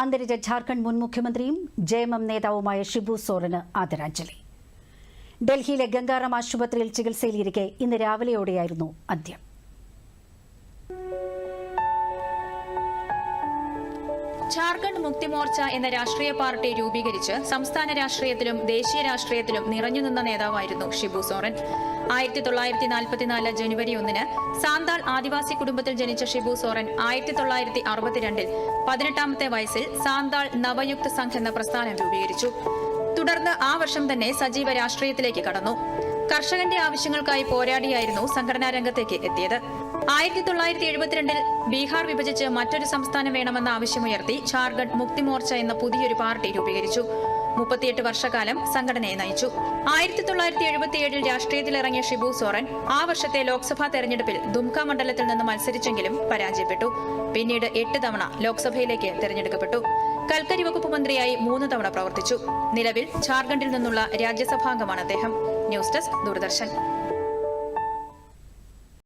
അന്തരിച്ച ജാർഖണ്ഡ് മുൻ മുഖ്യമന്ത്രിയും ജെ എം എം നേതാവുമായ ഷിബു സോറന് ആദരാഞ്ജലി. ഡൽഹിയിലെ ഗംഗാറാം ആശുപത്രിയിൽ ചികിത്സയിലിരിക്കെ ഇന്ന് രാവിലെയോടെയായിരുന്നു അന്ത്യം. ജാർഖണ്ഡ് മുക്തി മോർച്ച എന്ന രാഷ്ട്രീയ പാർട്ടി രൂപീകരിച്ച് സംസ്ഥാന രാഷ്ട്രീയത്തിലും ദേശീയ രാഷ്ട്രീയത്തിലും നിറഞ്ഞുനിന്ന നേതാവായിരുന്നു ഷിബു സോറൻ. ആയിരത്തി തൊള്ളായിരത്തി നാൽപ്പത്തിനാല് ജനുവരി ഒന്നിന് സാന്താൾ ആദിവാസി കുടുംബത്തിൽ ജനിച്ച ഷിബു സോറൻ ആയിരത്തി തൊള്ളായിരത്തി അറുപത്തിരണ്ടിൽ പതിനെട്ടാമത്തെ വയസ്സിൽ സാന്താൾ നവയുക്ത സംഘ് എന്ന പ്രസ്ഥാനം രൂപീകരിച്ചു. തുടർന്ന് ആ വർഷം തന്നെ സജീവ രാഷ്ട്രീയത്തിലേക്ക് കടന്നു. കർഷകന്റെ ആവശ്യങ്ങൾക്കായി പോരാടിയായിരുന്നു സംഘടനാ രംഗത്തേക്ക് എത്തിയത്. ആയിരത്തി തൊള്ളായിരത്തി എഴുപത്തിരണ്ടിൽ ബീഹാർ വിഭജിച്ച് മറ്റൊരു സംസ്ഥാനം വേണമെന്ന ആവശ്യമുയർത്തി ഝാർഖണ്ഡ് മുക്തി മോർച്ച എന്ന പുതിയൊരു പാർട്ടി രൂപീകരിച്ചു. മുപ്പത്തിയെട്ട് വർഷക്കാലം സംഘടനയെ നയിച്ചു. ആയിരത്തി തൊള്ളായിരത്തി എഴുപത്തിയേഴിൽ രാഷ്ട്രീയത്തിലിറങ്ങിയ ഷിബു സോറൻ ആ വർഷത്തെ ലോക്സഭാ തെരഞ്ഞെടുപ്പിൽ ദുംക മണ്ഡലത്തിൽ നിന്ന് മത്സരിച്ചെങ്കിലും പരാജയപ്പെട്ടു. പിന്നീട് എട്ട് തവണ ലോക്സഭയിലേക്ക് തെരഞ്ഞെടുക്കപ്പെട്ടു. കൽക്കരി വകുപ്പ് മന്ത്രിയായി മൂന്ന് തവണ പ്രവർത്തിച്ചു. നിലവിൽ ജാർഖണ്ഡിൽ നിന്നുള്ള രാജ്യസഭാംഗമാണ് അദ്ദേഹം. News desk Doordarshan.